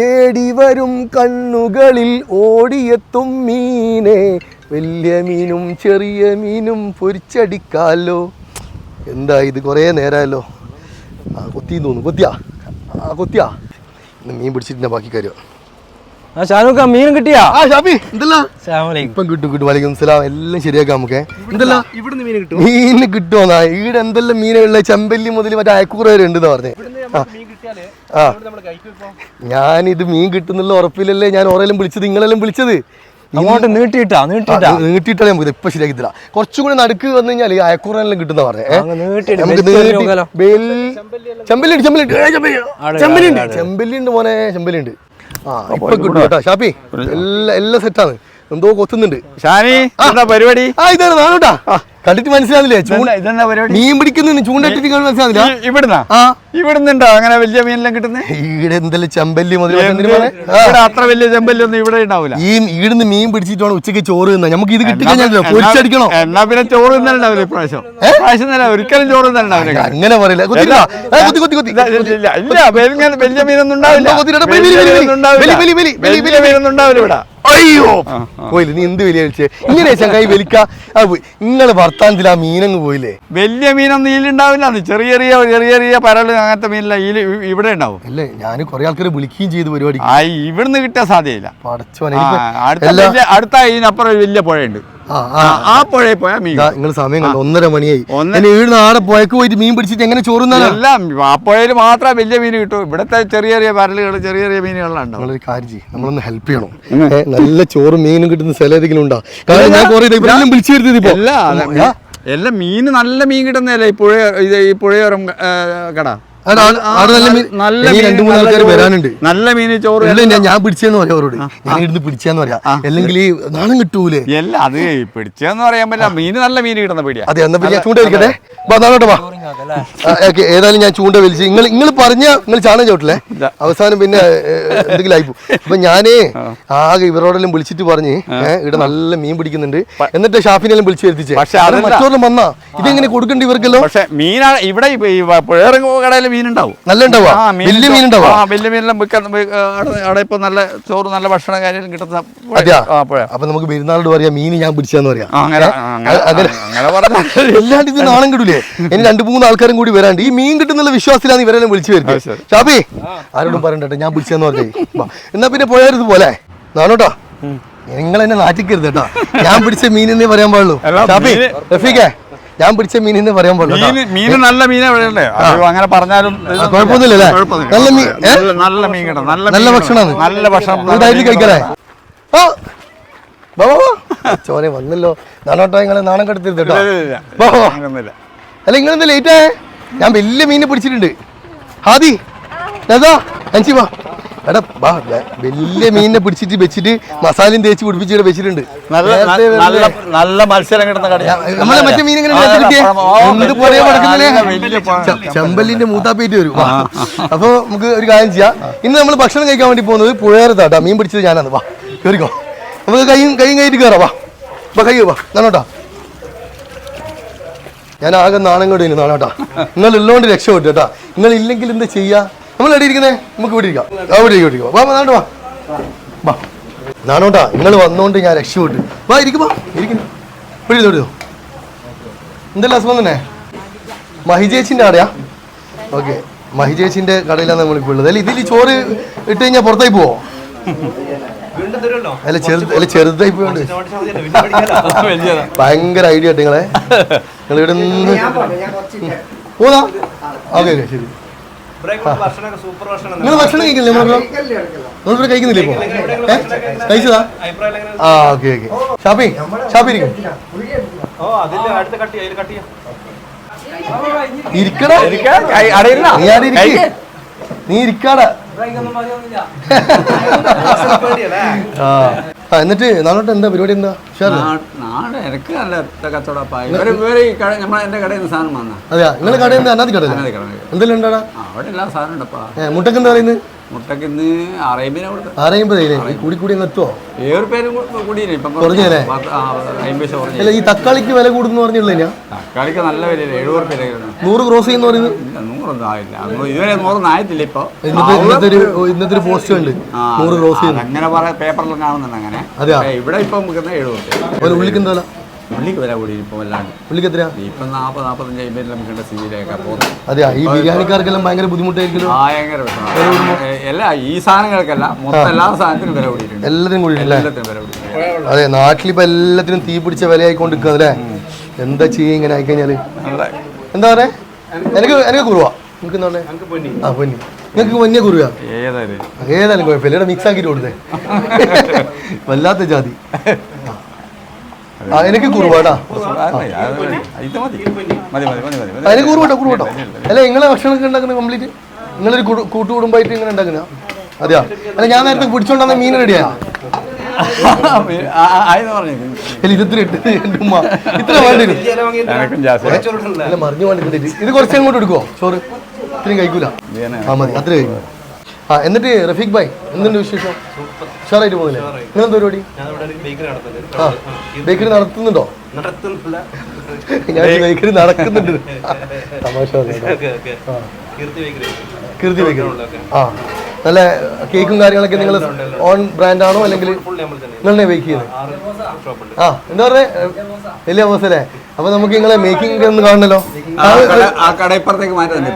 തേടി വരും കണ്ണുകളിൽ ഓടിയെത്തും മീനെ. വലിയ മീനും ചെറിയ മീനും പൊരിച്ചടിക്കാലോ. എന്താ ഇത്? കുറേ നേരമല്ലോ ആ കൊത്തി തോന്നുന്നു. കൊത്തിയാ? ആ കൊത്തിയാ? ഇന്ന് മീൻ പിടിച്ചിട്ട് ബാക്കി കാര്യം. ആ ഷാനൂക്ക മീൻ കിട്ടിയാ? ആ ഷാഫി എന്തല്ല? അസ്സലാമലൈക്കും ഇപ്പം കിട്ടും കിട്ടും. വലൈക്കും സലാം എല്ലാം ശരിയാക്കാം നമുക്ക്. എന്തല്ല? ഇവിടുന്ന് മീൻ കിട്ടും മീന് കിട്ടുമോന്നാ ഈടെ എന്തെല്ലാം മീനുള്ള ചെമ്പല്ലി മുതൽ മറ്റേ അയക്കൂറ വരെ ഉണ്ട് പറഞ്ഞേ ഞാനിത് മീൻ കിട്ടുന്നുള്ള ഉറപ്പില്ലല്ലേ ഞാൻ ഓരെല്ലാം വിളിച്ചത് നിങ്ങളെല്ലാം വിളിച്ചത്? അങ്ങോട്ട് നീട്ടിയിട്ടാ നീട്ടിയിട്ടാ? നീട്ടിയിട്ടാണ് നമുക്ക് ഇപ്പൊ ശരിയാക്കി തരാം കുറച്ചും കൂടി നടുക്ക് വന്നു കഴിഞ്ഞാൽ ഈ അയക്കൂറെല്ലാം കിട്ടുന്ന പറഞ്ഞേ ചെമ്പല്ലിണ്ട് നീട്ടിയിട്ട്. ചെമ്പല്ലിണ്ട് ചെമ്പല്ലിണ്ട്. മോനെ ചെമ്പല്ലിണ്ട് ആ ഇപ്പൊ കിട്ടും കേട്ടോ. ഷാപ്പി എല്ലാം എല്ലാം സെറ്റാണ് എന്തോ കൊത്തുന്നുണ്ട്. ഷാനി എന്താ പരിപാടി? ആ ഇതാണ് നാണോട്ടാ. കണ്ടിട്ട് മനസ്സിലാവില്ലേ? ചൂണ്ട ഇതെന്താ- ഇതെന്താ പരിപാടി. മീൻ പിടിക്കുന്നു ചൂണ്ടിട്ട് മനസ്സിലാവില്ല? ഇവിടുന്ന? ഇവിടുന്നുണ്ടോ അങ്ങനെ വലിയ മീനെല്ലാം കിട്ടുന്നത് ഇവിടെ എന്തെല്ലാം ചെമ്പല്ലി മുതൽ അത്ര വലിയ ചെമ്പല്ലി ഒന്നും ഇവിടെ ഉണ്ടാവില്ല. ഈ ഇവിടുന്ന് മീൻ പിടിച്ചിട്ടാണ് ഉച്ചയ്ക്ക് ചോറ് തിന്നാ. നമുക്ക് ഇത് കിട്ടിക്കഴിഞ്ഞാൽ പൊരിച്ചടിക്കണോ? എന്നാ പിന്നെ ചോറ് തിന്നലുണ്ടാവില്ല ഇപ്രാവശ്യം. പ്രാവശ്യം തന്നെ ഒരിക്കലും ചോറ് തിന്നലുണ്ടാവില്ല അങ്ങനെ പറയില്ല. കുത്തി കുത്തി കുത്തി ഇല്ല, വലിയ മീനൊന്നും ഉണ്ടാവില്ല. വലിയ മീനൊന്നും ഉണ്ടാവില്ല. ഇവിടെ. അയ്യോ! പോയില്ല നീ എന്ത് വലിയ വിളിച്ചേ ഇങ്ങനെ ചങ്ങായി വലിക്ക. ആ പറ നിങ്ങൾ വർത്താനത്തിൽ ആ മീനങ്ങ് പോയില്ലേ? വലിയ മീനൊന്നും ഈലുണ്ടാവില്ല ചെറിയ ചെറിയ ചെറിയ ചെറിയ പരൽ അങ്ങനത്തെ മീനില്ല. ഇ- ഇവിടെ ഉണ്ടാവും. അല്ലേ ഞാൻ കുറെ ആൾക്കാർ വിളിക്കുകയും ചെയ്തു പരിപാടി ഇവിടുന്ന് കിട്ടാൻ സാധ്യതയില്ല. അടുത്ത ഒരു വലിയ പുഴയുണ്ട്. ആ, പുഴയിൽ പോയാൽ മീൻ നിങ്ങൾ സമയം കണ്ടു? ഒന്നര മണിയായി. ഒന്നര വീട് നാടെ പോയക്ക് പോയിട്ട് മീൻ പിടിച്ചിട്ട് എങ്ങനെ ചോറുന്നാലാ എല്ലാം ആ പുഴയിൽ മാത്രമേ വലിയ മീൻ കിട്ടൂ. ഇവിടുത്തെ ചെറിയ ചെറിയ പരലുകൾ ചെറിയ ചെറിയ മീനുകളാണ്. നമ്മളൊരു കാര്യം ചെയ്യും. നമ്മളൊന്ന് ഹെൽപ്പ് ചെയ്യണം. നല്ല ചോറും മീനും കിട്ടുന്ന സ്ഥലം ഏതെങ്കിലും ഉണ്ടോ. കാരണം ഞാൻ കുറെ ഇവരെല്ലാം വിളിച്ചു വരുന്നത് ഇപ്പൊ. എല്ലാ മീൻ നല്ല മീൻ കിട്ടുന്നതല്ലേ ഈ പുഴ ഇത് ഈ പുഴയോരം കടാ? നല്ല മീൻ ചോറ്, വരാനുണ്ട്. നല്ല മീൻ ചോറ് ഇല്ല ഞാൻ പിടിച്ചെന്ന് പറയാം അവരോട്. ഞാൻ ഇരുന്ന് പിടിച്ചാന്ന് പറയാം. അല്ലെങ്കിൽ നാണം കിട്ടൂലേ? എല്ലാ അത് പിടിച്ചെന്ന് പറയാൻ പറ്റില്ല. മീൻ നല്ല മീൻ കിട്ടുന്ന പിടിയാ. അതെ എന്നാ പിന്നെ ഞാൻ വാ നാളോട്ട് ഏതായാലും ഞാൻ ചൂണ്ട വലിച്ച് നിങ്ങൾ നിങ്ങൾ പറഞ്ഞ നിങ്ങൾ ചാണകം ചോട്ടില്ലേ അവസാനം പിന്നെ എന്തെങ്കിലും ആയിപ്പോ അപ്പൊ ഞാനേ ആകെ ഇവരോടെല്ലാം വിളിച്ചിട്ട് പറഞ്ഞ് ഇവിടെ നല്ല മീൻ പിടിക്കുന്നുണ്ട്. എന്നിട്ട് ഷാഫിനെല്ലാം വിളിച്ചു വരുത്തിച്ച്. മറ്റോരെല്ലാം വന്നാ. ഇതെങ്ങനെ കൊടുക്കണ്ട ഇവർക്കല്ലോ? പക്ഷെ മീനാണ് ഇവിടെ കടയിൽ നല്ല ഉണ്ടാവാ വലിയ ചോ- മീൻ ഉണ്ടാവാ ആ വലിയ മീനെല്ലാം അവിടെ- ഇപ്പൊ നല്ല ചോറ് നല്ല ഭക്ഷണ കാര്യം കിട്ടുന്ന അപ്പൊ നമുക്ക് പെരുന്നാളോട് പറയാം മീൻ ഞാൻ പിടിച്ചാന്ന് പറയാം. അങ്ങനെ അങ്ങനെ പറഞ്ഞു പറഞ്ഞാൽ എല്ലാണ്ട് ഇത് നാണം കിട്ടൂലേ ഇനി രണ്ടു മൂന്ന് ആൾക്കാരും കൂടി വരാണ്ട് ഈ മീൻ കിട്ടുന്നുള്ള വിശ്വാസത്തിലാണ് ഇവരെല്ലാം വിളിച്ചു വരുന്നത് ഷാബി ആരോടും പറയണ്ടേ ഞാൻ പിടിച്ചെന്ന് പറഞ്ഞേ. എന്നാ പിന്നെ പോയാരുത് പോലെ നാണോട്ടാ? നിങ്ങൾ എന്നെ നാറ്റിക്കരുത് കേട്ടോ ഞാൻ പിടിച്ച മീൻ എന്നേ പറയാൻ പാടുള്ളൂ. ഷാബി റഫീഖേ ഞാൻ പിടിച്ച മീൻ എന്നേ പറയാൻ പാടുള്ളൂ മീൻ നല്ല മീനെ ഇവിടെ അങ്ങനെ പറഞ്ഞാലും കുഴപ്പമൊന്നുമില്ല. നല്ല മീൻ, നല്ല- മീൻ കിട്ടും. നല്ല നല്ല ഭക്ഷണമാണ്. നല്ല ഭക്ഷണം. ഇത് ഡയറ്റിൽ കഴിക്കാനേ ആ. ചോനെ വന്നല്ലോ. നാണോട്ടോ നിങ്ങളെ നാണം കെടുത്തരുത് അല്ല നിങ്ങളെന്താ ലേറ്റ് ആയേ? ഞാൻ വലിയ മീനിനെ പിടിച്ചിട്ടുണ്ട്. ഹാദി ലതാ അഞ്ചി വാ. എടാ വാ വലിയ മീനിനെ പിടിച്ചിട്ട് വെച്ചിട്ട് മസാലയും തേച്ച് പിടിപ്പിച്ചിട്ട് വെച്ചിട്ടുണ്ട്. നല്ല നല്ല- നമ്മളെ മറ്റേ മീൻ എങ്ങനെ ചെമ്പല്ലിന്റെ മൂത്താപ്പേറ്റ് വരും. അപ്പൊ നമുക്ക് ഒരു കാര്യം ചെയ്യാം. ഇന്ന് നമ്മൾ ഭക്ഷണം കഴിക്കാൻ വേണ്ടി പോകുന്നത് പുഴയറത്താട്ടാ മീൻ പിടിച്ചത് ഞാനാണ്. വാ കയറിക്കോ നമുക്ക് കൈയും കൈയും കൈയിട്ട് കയറാം വാ. വാ കൈ വാ. നാണോട്ടാ ഞാൻ ആകെ നാണം കൂടെ ഇനി നാളാട്ടാ നിങ്ങൾ ഉള്ളതുകൊണ്ട് രക്ഷപ്പെട്ടു കേട്ടാ. നിങ്ങൾ ഇല്ലെങ്കിൽ എന്താ ചെയ്യാ? നമ്മൾ എവിടെ ഇരിക്കുന്നേ? നമുക്ക് ഇവിടെ ഇരിക്കാം. അവിടെ വാ നാണ്ട് വാ. വാ. നാണോട്ടാ നിങ്ങൾ വന്നോണ്ട് ഞാൻ രക്ഷപ്പെട്ടു. വാ ഇരിക്കുമ്പോ ഇരിക്കുന്നു ഇവിടെ ഇരുന്നോ. എന്തല്ല അസുഖം തന്നെ? മഹിജേച്ചിന്റെ കടയാ? ഓക്കെ. മഹിജേച്ചിന്റെ കടയിലാണ് നമ്മൾ ഇപ്പോൾ ഉള്ളത്. അല്ലെ ഇതിൽ ചോറ് ഇട്ട് കഴിഞ്ഞാൽ പുറത്തായി പോവോ? അല്ല ചെറുത് അല്ല ചെറുതായി പോയോണ്ട് ഭയങ്കര ഐഡിയ ആയിട്ട് നിങ്ങളെ. നിങ്ങൾ ഇവിടെ നിന്ന് പോതാ ഓക്കെ ഓക്കെ ശരി. നിങ്ങൾ ഭക്ഷണം കഴിക്കില്ലേ നമ്മളിവിടെ കഴിക്കുന്നില്ലേ ഇപ്പൊ? ഏ? കഴിച്ചതാ? ആ ഓക്കെ ഓക്കെ. ഷാപ്പി ഷാപ്പി ഇരിക്കും. ഇരിക്കടാ. നീ ഇരിക്കാടാ ആ. എന്നിട്ട് നാളോട്ട് എന്താ പരിപാടി എന്താ? നാളെ നാട് എനിക്ക് നല്ല കച്ചവടപ്പാ ഇവർ ഇവർ ഈ കട നമ്മളെ എന്റെ കടയിൽ നിന്ന് സാധനം വന്നാ. അതെയാ? നിങ്ങളെ കടയിൽ നിന്ന് അന്നാതി കടയിൽ എന്തെല്ലാം ഉണ്ടാടാ അവിടെ എല്ലാ സാധനം ഉണ്ടപ്പാ ഏ മുട്ടക്ക് എന്താ പറയുന്നത്? മുട്ടക്ക് ഇന്ന് അറേബ്യനെ കൊടുത്ത ആറേമ്പതേ ഈ കൂടി കൂടി എത്തുമോ ഏഴ് പേരും ഇപ്പം കുറഞ്ഞല്ലേ? അല്ല? ഈ തക്കാളിക്ക് വില കൂടുന്നു പറഞ്ഞില്ലേ തക്കാളിക്ക് നല്ല വിലയില്ല? എഴുപത് വില നൂറ് ക്രോസ് ചെയ്യുന്ന പറയുന്നത് നൂറൊന്നും ആയില്ല. ഇതുവരെ നൂറൊന്നും ആയിട്ടില്ല ഇപ്പൊ. ഇന്നത്തെ ഇന്നത്തെ ഒരു പോസ്റ്റ് ഉണ്ട്. നൂറ് ക്രോസ് ചെയ്യുന്നു. അങ്ങനെ പറയാം പേപ്പറിലും കാണുന്നുണ്ട് അങ്ങനെ. ഇവിടെ ഇപ്പൊ എഴുപത്. രൂപ ഉള്ളിക്ക് എന്താ വില ഉള്ളിക്ക് വില കൂടി ഇപ്പൊ വല്ലാണ്ട്. ഉള്ളിക്ക് എത്രയാ ഇപ്പം നാൽപ്പത് നാൽപ്പത്തഞ്ച് അമ്പതിൽ നമുക്കുണ്ട് സീലൊക്കെ പോകുന്നത്. അതെയാ? ഈ ബിരിയാണിക്കാർക്കെല്ലാം ഭയങ്കര ബുദ്ധിമുട്ടായിരിക്കുമല്ലോ? ഭയങ്കര എല്ലാ ഈ സാധനങ്ങൾക്കല്ല മൊത്തം എല്ലാ സാധനത്തിനും വില കൂടിയിട്ടുണ്ട്. എല്ലാത്തിനും കൂടി എല്ലാത്തിനും വില അതെ നാട്ടിലിപ്പോ എല്ലാത്തിനും തീ പിടിച്ച വിലയായിക്കൊണ്ട് നിൽക്കുക അല്ലേ എന്താ ചെയ്യ ഇങ്ങനെ ആയിക്കഴിഞ്ഞാൽ? എന്താ? പറയാ എനിക്ക് എനിക്ക് കുറുവ. നിങ്ങൾക്ക് എന്താ ആ പൊന്നി. നിങ്ങൾക്ക് പൊന്നിയ കുറുവ? ഏതായാലും ഏതായാലും കുഴപ്പമില്ല. മിക്സ് ആക്കിയിട്ട് കൊടുത്തേ. വല്ലാത്ത ജാതി. എനിക്ക് കുറുവാടാ ഇത് മതി മതി മതി മതി മതി അതിന് കുറുവട്ടോ കുറുവട്ടോ. അല്ല നിങ്ങളെ ഭക്ഷണമൊക്കെ ഉണ്ടാക്കുന്നത് കംപ്ലീറ്റ് നിങ്ങളൊരു കുടു- കൂട്ടുകുടുംബമായിട്ട് ഇങ്ങനെ ഉണ്ടാക്കുന്ന അതെയാ? അല്ല ഞാൻ നേരത്തെ പിടിച്ചോണ്ടാന്ന മീൻ റെഡിയാ. ഇത് കുറച്ച് അങ്ങോട്ട് എടുക്കുവോ? ചോറ്. ഇത്രയും കഴിക്കൂല. ആ മതി. അത്ര കഴിക്കും. ആ എന്നിട്ട് റഫീഖ് ഭായ് എന്തുണ്ട് വിശേഷം? ഉഷാറായിട്ട് പോകുന്നില്ലേ? നിങ്ങളെന്താ പരിപാടി? ആ ബേക്കറി നടത്തുന്നുണ്ടോ? ഞാൻ ബേക്കറി നടക്കുന്നുണ്ട്. തമാശ. കീർത്തി ബേക്കറി ആ. നല്ല കേക്കും കാര്യങ്ങളൊക്കെ നിങ്ങൾ ഓൺ ബ്രാൻഡ് ആണോ അല്ലെങ്കിൽ നിങ്ങളെ ബേക്ക് ചെയ്യുന്നത്? ആ എന്താ പറഞ്ഞേ? വലിയ അവസരേ അപ്പൊ നമുക്ക് നിങ്ങളെ മേക്കിംഗ് ഒന്ന് കാണണല്ലോ. ആ കടയിപ്പുറത്തേക്ക് മാറ്റാൻ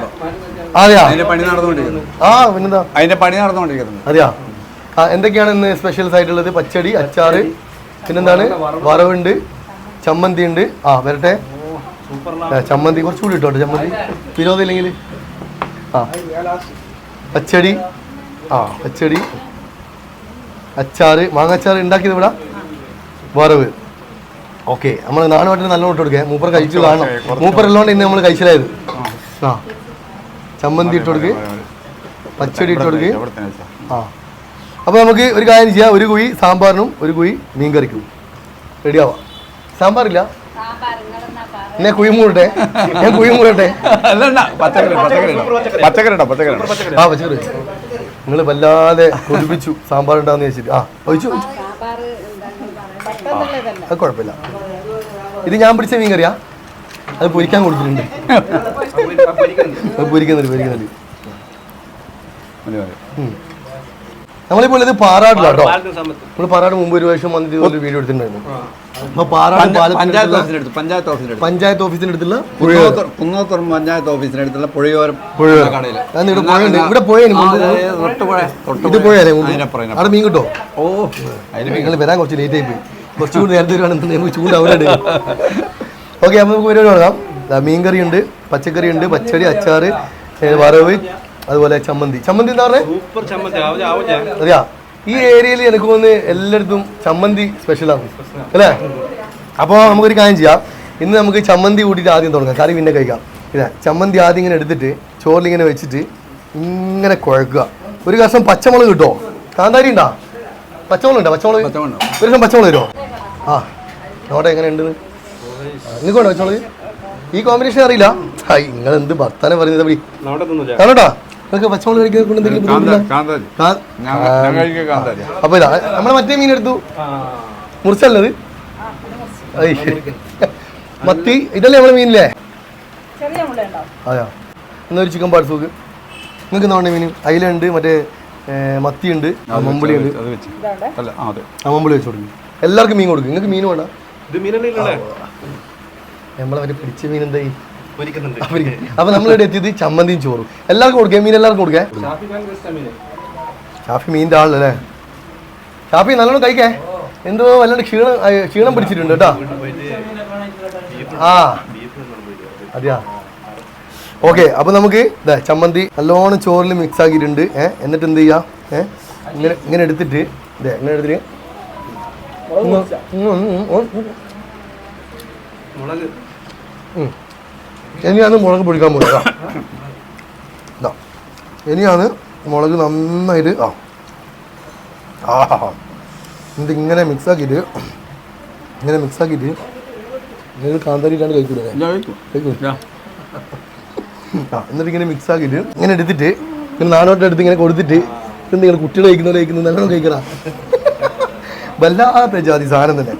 അതെയാ? അതിന്റെ പണി നടന്നുകൊണ്ടിരിക്കുന്നു. ആ പിന്നെന്താ? അതിന്റെ പണി നടന്നുകൊണ്ടിരിക്കുന്നു. അതെയാ? ആ എന്തൊക്കെയാണ് ഇന്ന് സ്പെഷ്യൽസ് ആയിട്ടുള്ളത്? പച്ചടി അച്ചാറ് പിന്നെന്താണ്? വറവുണ്ട് ചമ്മന്തി ഉണ്ട് ആ വരട്ടെ ചമ്മന്തി കുറച്ചുകൂടി ഇട്ടോട്ടെ ചമ്മന്തി. വിരോധം ഇല്ലെങ്കിൽ. ആ. പച്ചടി. ആ പച്ചടി. അച്ചാറ് മാങ്ങാച്ചാറ് ഉണ്ടാക്കിയത് ഇവിടെ വറവ്. ഓക്കെ നമ്മൾ നാണുമായിട്ട് നല്ലോണം ഇട്ട് കൊടുക്കുക മൂപ്പർ കഴിച്ചു കാണണം. മൂപ്പർ ഉള്ളതുകൊണ്ട് ഇന്ന് നമ്മൾ കഴിച്ചിലായത്. ആ. ചമ്മന്തി ഇട്ട് കൊടുക്കുക പച്ചടി ഇട്ട് കൊടുക്കുക ആ. അപ്പോൾ നമുക്ക് ഒരു കാര്യം ചെയ്യാം. ഒരു കുഴി സാമ്പാറിനും ഒരു കുഴി മീൻ കറിക്കും. റെഡിയാവാം സാമ്പാറില്ല? എന്നെ കുഴി മൂടട്ടെ? ഞാൻ കുഴി മൂടട്ടെ? അല്ല അല്ല, പച്ചക്കറി പച്ചക്കറി ഇടാം. പച്ചക്കറി ഇടാം പച്ചക്കറി ഇടാം. ആ പച്ചക്കറി. നിങ്ങൾ വല്ലാതെ കുടിപ്പിച്ചു സാമ്പാർ ഉണ്ടാന്ന് വെച്ചിട്ട്. ആ ഒഴിച്ചു ഒഴിച്ചു. അത് കുഴപ്പമില്ല. ഇത് ഞാൻ പിടിച്ച മീൻ കറിയാ. അത് പൊരിക്കാൻ കൊടുത്തിട്ടുണ്ട്. പൊരിക്കുന്നുണ്ട് പൊരിക്കുന്നുണ്ട് മതി മതി. ഉം. നമ്മളിപ്പോൾ ഇത് പാറാടില്ല കേട്ടോ നമ്മൾ പാറാട് മുമ്പ് ഒരു വർഷം വന്നിട്ട് ഒരു വീഡിയോ എടുത്തിട്ടുണ്ടായിരുന്നു. അപ്പൊ പാറാട് പഞ്ചാ- പഞ്ചായത്ത് ഓഫീസിന്റെ പഞ്ചായത്ത് ഓഫീസിന്റെ അടുത്ത്. പഞ്ചായത്ത് ഓഫീസിന്റെ അടുത്തുള്ള പുഴയോരം. കുന്നോത്തൂർ- കുന്നോത്തൂർ പഞ്ചായത്ത് ഓഫീസിന്റെ അടുത്തുള്ള പുഴയോരം പുഴയോരം. കടയിൽ ഇവിടെ. തൊട്ടുപുഴ ഇത് പുഴയല്ലേ. അവിടെ മീൻ കിട്ടോ? ഓ അതിന് നിങ്ങൾ വരാൻ കുറച്ച് ലേറ്റ് ആയി പോയി. കുറച്ചുകൂടി നേരത്തെ വരുവാണെന്നുണ്ടെങ്കിൽ നമുക്ക് ഓക്കെ അപ്പൊ നമുക്ക് പരിപാടി തുടങ്ങാം. ദാ മീൻകറി ഉണ്ട് പച്ചക്കറി ഉണ്ട് പച്ചടി അച്ചാറ് വറവ് അതുപോലെ ചമ്മന്തി. ചമ്മന്തി എന്താ പറഞ്ഞത് അറിയാ? ഈ ഏരിയയിൽ എനിക്ക് തോന്നുന്നു എല്ലായിടത്തും ചമ്മന്തി സ്പെഷ്യലാണ് അല്ലേ? അപ്പോൾ നമുക്കൊരു കാര്യം ചെയ്യാം. ഇന്ന് നമുക്ക് ചമ്മന്തി കൂട്ടിയിട്ട് ആദ്യം തുടങ്ങാം. കറി പിന്നെ കഴിക്കാം. ഇല്ല ചമ്മന്തി ആദ്യം ഇങ്ങനെ എടുത്തിട്ട് ചോറിൽ ഇങ്ങനെ വെച്ചിട്ട് ഇങ്ങനെ കുഴക്കുക. ഒരു കഷ്ണം പച്ചമുളക് കിട്ടോ കാന്താരി ഉണ്ടോ? പച്ചമുളക് ഉണ്ടോ? പച്ചമുളക്? പച്ചമുളക്. ഒരു കഷ്ണം പച്ചമുളക് തരുമോ ആ. നോട്ടെ എങ്ങനെ ഉണ്ട് നിങ്ങൾക്ക് വേണോ പച്ചമുളക്? ഈ കോമ്പിനേഷൻ അറിയില്ല. ഹായ് നിങ്ങൾ എന്ത് ഭർത്താനം പറയുന്നത് കാണോട്ടാ? നിങ്ങൾക്ക് പച്ചമുളക് കഴിക്കുന്നത് കൊണ്ട് എന്തെങ്കിലും ബുദ്ധിമുട്ടില്ല? ഞാൻ ഞാൻ കഴിക്കുക കാന്താരി അപ്പൊ ഇതാ നമ്മളെ മറ്റേ മീൻ എടുത്തു. മുറിച്ചല്ലത്. മത്തി ഇതല്ലേ നമ്മളെ മീനില്ലേ? ചെറിയ എന്നൊരു അതെയാ? എന്നാ ചിക്കൻ പാർട്സ് നോക്ക് നിങ്ങൾക്ക് എന്താ മീൻ? അയിലുണ്ട് മറ്റേ മത്തി ഉണ്ട്? മമ്പുളി ഉണ്ട് മമ്പുളി വെച്ച് കൊടുക്കും. എല്ലാവർക്കും മീൻ കൊടുക്കും. നിങ്ങൾക്ക് മീൻ വേണ്ട. നമ്മളെ മറ്റേ പിടിച്ച മീൻ എന്തായി അപ്പൊ നമ്മളിവിടെ എത്തിയത് ചമ്മന്തിയും ചോറും. എല്ലാവർക്കും കൊടുക്കുക മീൻ എല്ലാവർക്കും കൊടുക്കേ. ഷാഫി മീന്റെ ആളല്ലേ? ഷാഫി നല്ലോണം കഴിക്കേ. എന്തോ വല്ലാണ്ട് ക്ഷീണം ക്ഷീണം പിടിച്ചിട്ടുണ്ട് കേട്ടോ. ആ അതെയാ. ഓക്കെ അപ്പൊ നമുക്ക് ഇതാ ചമ്മന്തി നല്ലോണം ചോറിൽ മിക്സ് ആക്കിയിട്ടുണ്ട്. ഏഹ് എന്നിട്ട് എന്ത് ചെയ്യാ? ഏഹ് ഇങ്ങനെ ഇങ്ങനെ എടുത്തിട്ട് ഇതേ ഇങ്ങനെ എടുത്തിട്ട്. ഉം. ഇനിയാണ് മുളക് പൊടിക്കാൻ പോകുക ഇതാ ഇനിയാണ് മുളക് നന്നായിട്ട് ആ. ആ ഇത് ഇങ്ങനെ മിക്സ് ആക്കിയിട്ട് ഇങ്ങനെ മിക്സ് ആക്കിയിട്ട് നിങ്ങൾ കാന്താരിട്ടാണ് കഴിക്കൂലേ കഴിക്കൂലേ ആ എന്നിട്ട് ഇങ്ങനെ മിക്സ് ആക്കിയിട്ട് ഇങ്ങനെ എടുത്തിട്ട് ഇങ്ങനെ നാലോട്ടം എടുത്ത് ഇങ്ങനെ കൊടുത്തിട്ട് നിങ്ങൾ കുട്ടികൾ കഴിക്കുന്നവരെ കഴിക്കുന്നത് നല്ലോണം കഴിക്കണ? വല്ലാത്ത ജാതി സാധനം തന്നെ.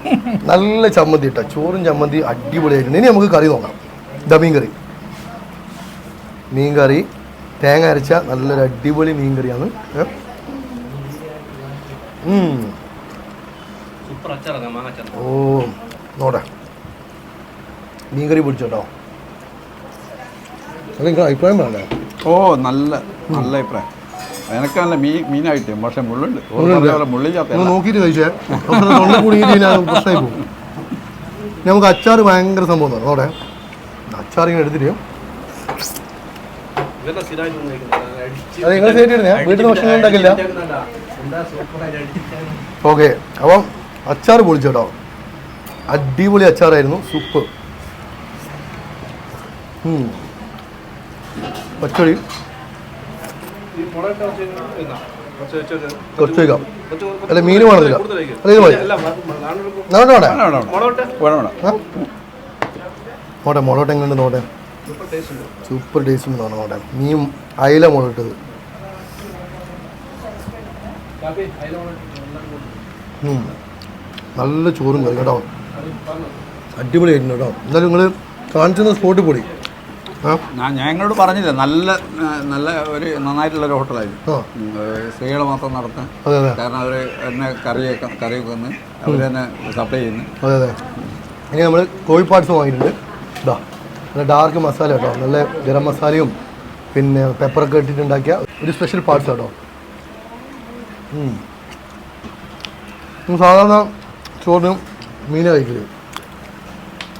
നല്ല ചമ്മന്തി ഇട്ട. ചോറും ചമ്മന്തി അടിപൊളിയായിട്ടുണ്ട്. ഇനി നമുക്ക് കറി നോക്കാം. ദമീൻ മീൻ കറി മീൻ കറി തേങ്ങ അരച്ച നല്ലൊരു അടിപൊളി മീൻ കറിയാണ് ഓ നോട. മീൻ കറി പിടിച്ചോട്ടോ. അത് നിങ്ങൾ അഭിപ്രായം പറയണ്ടേ? ഓ നല്ല നല്ല അഭിപ്രായം. എനിക്ക് നല്ല മീൻ മീനായിട്ട് പക്ഷെ മുള്ളുണ്ട്. മുള്ളില്ലാത്ത നോക്കിയിട്ട് കഴിച്ചേ കുടുങ്ങിയിട്ട് പ്രശ്നമായി പോകും. നമുക്ക് അച്ചാർ ഭയങ്കര സംഭവം തന്നെ നോടെ അച്ചാർ ഇങ്ങനെ എടുത്തിട്ട് അത് നിങ്ങൾ ശരിയാണ് വീട്ടിൽ നിന്ന് ഭക്ഷണം ഉണ്ടാക്കില്ല. ഓക്കെ. അപ്പം അച്ചാർ പൊളിച്ചോട്ടോ അടിപൊളി അച്ചാറായിരുന്നു. സൂപ്പ്. പച്ചടി. കുറച്ച് വയ്ക്കാം അല്ല മീൻ കഴിക്കും. അല്ല ഇത് മതി. നോട്ടെ നോട്ടെ വേണം വേണം? വേണം സൂപ്പർ ടേസ്റ്റ് ഉണ്ട്. നോട്ടെ മീൻ അയില മുളക് ഇട്ടത് കാപ്പി അതിൽ മുളക് ഉം. നല്ല ചോറും കറി കേട്ടോ. അടിപൊളിയായിരുന്നു കേട്ടോ. എന്തായാലും നിങ്ങൾ കാണിച്ചിരുന്ന സ്പോട്ടിൽ പൊടി ഞാൻ ഞങ്ങളോട് പറഞ്ഞില്ല നല്ല നല്ല ഒരു നന്നായിട്ടുള്ള ഒരു ഹോട്ടലായിരുന്നു സ്ത്രീകൾ മാത്രം നടത്താൻ അതെ അതെ. കാരണം അവർ എന്നെ കറിയൊക്കെ കറി വന്ന് അവർ തന്നെ സപ്ലൈ ചെയ്യുന്നു. അതെ അതെ. ഇനി നമ്മൾ കോഴി പാർട്സ് വാങ്ങിയിട്ടുണ്ട്. ഇതാ നല്ല ഡാർക്ക് മസാല കേട്ടോ. നല്ല ഗരം മസാലയും പിന്നെ പെപ്പറൊക്കെ ഇട്ടിട്ടുണ്ടാക്കിയ ഒരു സ്പെഷ്യൽ പാർട്സ് കേട്ടോ സാധാരണ ചോറിനും മീനും കഴിക്കൽ.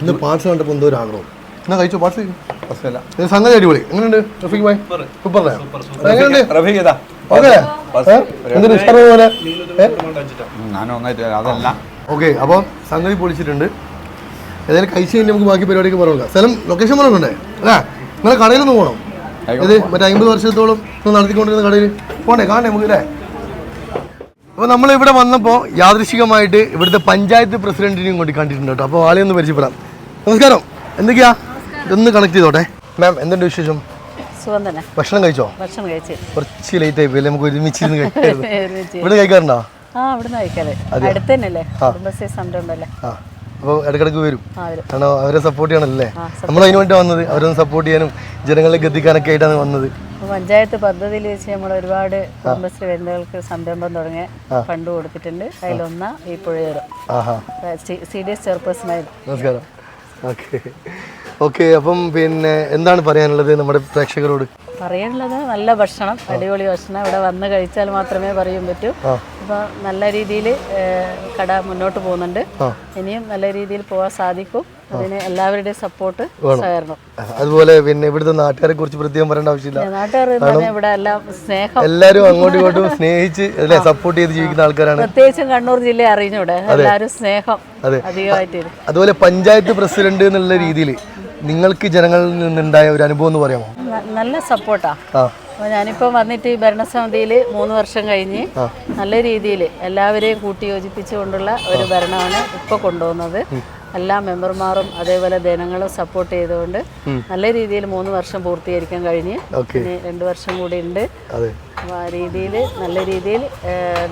ഇന്ന് പാർട്സ് കണ്ടപ്പോൾ എന്തോ ഒരു ആഗ്രഹം. എന്നാ കഴിച്ചോ? പാട്ട് പ്രശ്നമില്ല ഇത് സംഗതി അടിപൊളി. എങ്ങനെയുണ്ട്? റഫീഖ് ഭായ്? സൂപ്പർ. എങ്ങനെയുണ്ട്? റഫീഖ് ഇതാ ഓക്കെ. എന്തൊരു പോലെ? അതല്ല. ഓക്കെ അപ്പോൾ സംഗതി പൊളിച്ചിട്ടുണ്ട്. ഏതായാലും കഴിച്ച് കഴിഞ്ഞ് നമുക്ക് ബാക്കി പരിപാടിക്ക് പറയാം സ്ഥലം ലൊക്കേഷൻ പറഞ്ഞിട്ടുണ്ടേ? അല്ലേ നിങ്ങളെ കടയിലൊന്ന് പോകണം. ഇത് മറ്റേ അമ്പത് വർഷത്തോളം നടത്തിക്കൊണ്ടിരുന്ന കടയിൽ പോണേ കാണേ നമുക്ക് അല്ലേ? അപ്പോൾ നമ്മൾ ഇവിടെ വന്നപ്പോൾ യാദൃശികമായിട്ട് ഇവിടുത്തെ പഞ്ചായത്ത് പ്രസിഡന്റിനെയും കൊണ്ട് കണ്ടിട്ടുണ്ട് കേട്ടോ. അപ്പോൾ ആളെ ഒന്ന് പരിചയപ്പെടാം. നമസ്കാരം. എന്തൊക്കെയാ? ഇതൊന്ന് കണക്ട് ചെയ്തോട്ടെ? മാം എന്തുണ്ട് വിശേഷം? സുഖം തന്നെ. ഭക്ഷണം കഴിച്ചോ? ഭക്ഷണം കഴിച്ചു. കുറച്ച് ലേറ്റ് ആയി പോയി. നമുക്ക് ഒരുമിച്ച്. ഇവിടെ കഴിക്കാറുണ്ടോ? ആ ഇവിടുന്ന് കഴിക്കാതെ അടുത്ത് തന്നെയല്ലേ? കുടുംബശ്രീ സംരംഭമല്ലേ അപ്പോൾ ഇടക്കിടക്ക് വരും. കാരണം അവരെ സപ്പോർട്ട് ചെയ്യണമല്ലേ നമ്മൾ അതിന് വേണ്ടി വന്നത്. അവരൊന്ന് സപ്പോർട്ട് ചെയ്യാനും ജനങ്ങളിലേക്ക് എത്തിക്കാനൊക്കെ ആയിട്ടാണ് വന്നത്. പഞ്ചായത്ത് പദ്ധതിയിൽ വെച്ച് നമ്മൾ ഒരുപാട് കുടുംബശ്രീ വനിതകൾക്ക് സംരംഭം തുടങ്ങിയ ഫണ്ട് കൊടുത്തിട്ടുണ്ട്. അതിലൊന്ന ഈ പുഴയോരം. സി ഡി എസ് ചെയർപേഴ്സണായിരുന്നു. നമസ്കാരം. ഓക്കെ. ഓക്കെ അപ്പം പിന്നെ എന്താണ് പറയാനുള്ളത് നമ്മുടെ പ്രേക്ഷകരോട്? പറയാനുള്ളത് നല്ല ഭക്ഷണം അടിപൊളി ഭക്ഷണം. ഇവിടെ വന്ന് കഴിച്ചാൽ മാത്രമേ പറയാൻ പറ്റൂ. അപ്പോൾ നല്ല രീതിയിൽ കട മുന്നോട്ട് പോകുന്നുണ്ട്. ഇനിയും നല്ല രീതിയിൽ പോകാൻ സാധിക്കും. അതിന് എല്ലാവരുടെയും സപ്പോർട്ട് സഹകരണം. അതുപോലെ പിന്നെ ഇവിടുത്തെ നാട്ടുകാരെ കുറിച്ച് പ്രത്യേകം പറയേണ്ട ആവശ്യമില്ല. നാട്ടുകാർ ഇവിടെ എല്ലാം സ്നേഹം. എല്ലാവരും അങ്ങോട്ടും ഇങ്ങോട്ടും സ്നേഹിച്ച് അല്ലേ സപ്പോർട്ട് ചെയ്ത് ജീവിക്കുന്ന ആൾക്കാരാണ്. പ്രത്യേകിച്ചും കണ്ണൂർ ജില്ല അറിഞ്ഞൂടെ. എല്ലാവരും സ്നേഹം അതെ. അധികമായിട്ട് അതുപോലെ പഞ്ചായത്ത് പ്രസിഡന്റ് എന്നുള്ള രീതിയിൽ നിങ്ങൾക്ക് ജനങ്ങളിൽ നിന്നുണ്ടായ ഒരു അനുഭവം എന്ന് പറയാമോ? നല്ല സപ്പോർട്ടാ. ഞാനിപ്പോൾ വന്നിട്ട് ഈ ഭരണസമിതിയിൽ മൂന്ന് വർഷം കഴിഞ്ഞ് നല്ല രീതിയിൽ എല്ലാവരെയും കൂട്ടി യോജിപ്പിച്ചുകൊണ്ടുള്ള ഒരു ഭരണമാണ് ഇപ്പോൾ കൊണ്ടുപോകുന്നത് എല്ലാ മെമ്പർമാരും അതേപോലെ ജനങ്ങളും സപ്പോർട്ട് ചെയ്തുകൊണ്ട് നല്ല രീതിയിൽ മൂന്ന് വർഷം പൂർത്തീകരിക്കാൻ കഴിഞ്ഞ് രണ്ടു ഇനി രണ്ട് വർഷം കൂടി ഉണ്ട്. അതെ. ആ രീതിയിൽ നല്ല രീതിയിൽ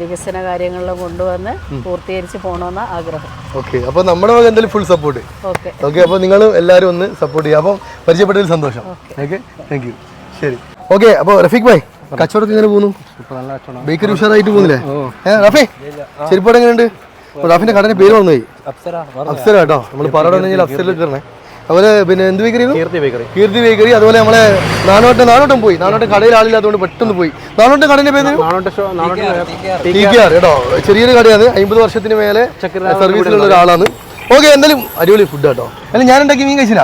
വികസന കാര്യങ്ങളിലും കൊണ്ടുവന്ന് പൂർത്തീകരിച്ച് പോകണമെന്ന ആഗ്രഹം. ഓക്കെ. അപ്പോൾ നമ്മുടെ വക എന്തായാലും ഫുൾ സപ്പോർട്ട് ഓക്കെ. ഓക്കെ അപ്പോൾ നിങ്ങൾ എല്ലാവരും ഒന്ന് സപ്പോർട്ട് ചെയ്യുക. അപ്പം പരിചയപ്പെട്ടതിൽ സന്തോഷം. ഓക്കെ. താങ്ക് യു ശരി. ഓക്കെ അപ്പോൾ റഫീഖ് ഭായ് കച്ചവടത്തിന് എങ്ങനെ പോകുന്നു? ബേക്കറി ഉഷാറായിട്ട് പോകുന്നില്ലേ? റഫേ ചെരുപ്പോടെ എങ്ങനെയുണ്ട്? റഫിന്റെ കടന്റെ പേര് വന്നു. പോയി അപ്സര കേട്ടോ. നമ്മൾ പറയണം കഴിഞ്ഞാൽ അപ്സരിൽ കയറണേ അതുപോലെ പിന്നെ എന്ത് ബേക്കറി കീർത്തി ബേക്കറി. അതുപോലെ നമ്മളെ നാനോട്ടം നാനോട്ടം പോയി. നാനോട്ടം കടയിൽ ആളില്ലാത്തതുകൊണ്ട് പെട്ടെന്ന് പോയി. നാനോട്ടം കടന്റെ പേര് ടി കെ ആർ കേട്ടോ. ചെറിയൊരു കടയാണ്. അമ്പത് വർഷത്തിന് മേലെ സർവീസിലുള്ള ഒരാളാണ്. ഓക്കെ എന്തായാലും അടിപൊളി ഫുഡ് കേട്ടോ അല്ല ഞാൻ ഉണ്ടാക്കി മീൻ കഴിച്ചില്ല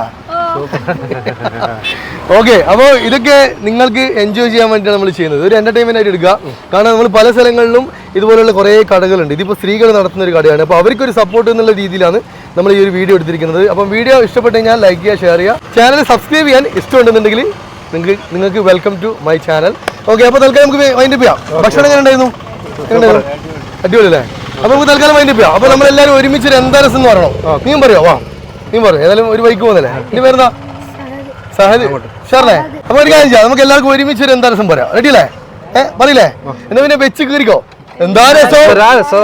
ഓക്കെ അപ്പോൾ ഇതൊക്കെ നിങ്ങൾക്ക് എൻജോയ് ചെയ്യാൻ വേണ്ടിയാണ് നമ്മൾ ചെയ്യുന്നത്. ഒരു എന്റർടൈൻമെന്റ് ആയിട്ട് എടുക്കുക. കാരണം നമ്മൾ പല സ്ഥലങ്ങളിലും ഇതുപോലുള്ള കുറേ കടകളുണ്ട്. ഇതിപ്പോ സ്ത്രീകൾ നടത്തുന്ന ഒരു കടയാണ്. അപ്പോൾ അവർക്കൊരു സപ്പോർട്ട് എന്നുള്ള രീതിയിലാണ് നമ്മൾ ഈ ഒരു വീഡിയോ എടുത്തിരിക്കുന്നത്. അപ്പം വീഡിയോ ഇഷ്ടപ്പെട്ട് കഴിഞ്ഞാൽ ലൈക്ക് ചെയ്യുക ഷെയർ ചെയ്യുക. ചാനൽ സബ്സ്ക്രൈബ് ചെയ്യാൻ ഇഷ്ടമുണ്ടെന്നുണ്ടെങ്കിൽ നിങ്ങൾക്ക് നിങ്ങൾക്ക് welcome to my channel okay അപ്പോൾ തൽക്കാലം നമുക്ക് വൈൻഡപ്പ് ചെയ്യാം. ഭക്ഷണം എങ്ങനെ ഉണ്ടായിരുന്നു? അടിപൊളി അല്ലേ? അപ്പൊ നമുക്ക് തൽക്കാലം വൈൻഡപ്പ് ചെയ്യാം. അപ്പൊ നമ്മളെല്ലാവരും ഒരുമിച്ച് ഒരു എന്താ രസം എന്ന് പറയണം. നീയും പറയോ? വാ. നീ പറഞ്ഞു ഏതായാലും ഒരു ബൈക്ക് പോകുന്നല്ലേ ഇനി വരുന്ന? സഹജ് ഷർണേ അപ്പൊ ഒരു കാര്യം ചെയ്യാം നമുക്ക് എല്ലാവർക്കും ഒരുമിച്ച് ഒരു എന്താ രസം പറയാം റെഡിയല്ലേ ഏ പറയില്ലേ? എന്നാ പിന്നെ വെച്ച് കീറിക്കോ. എന്താ രസം? രസോ?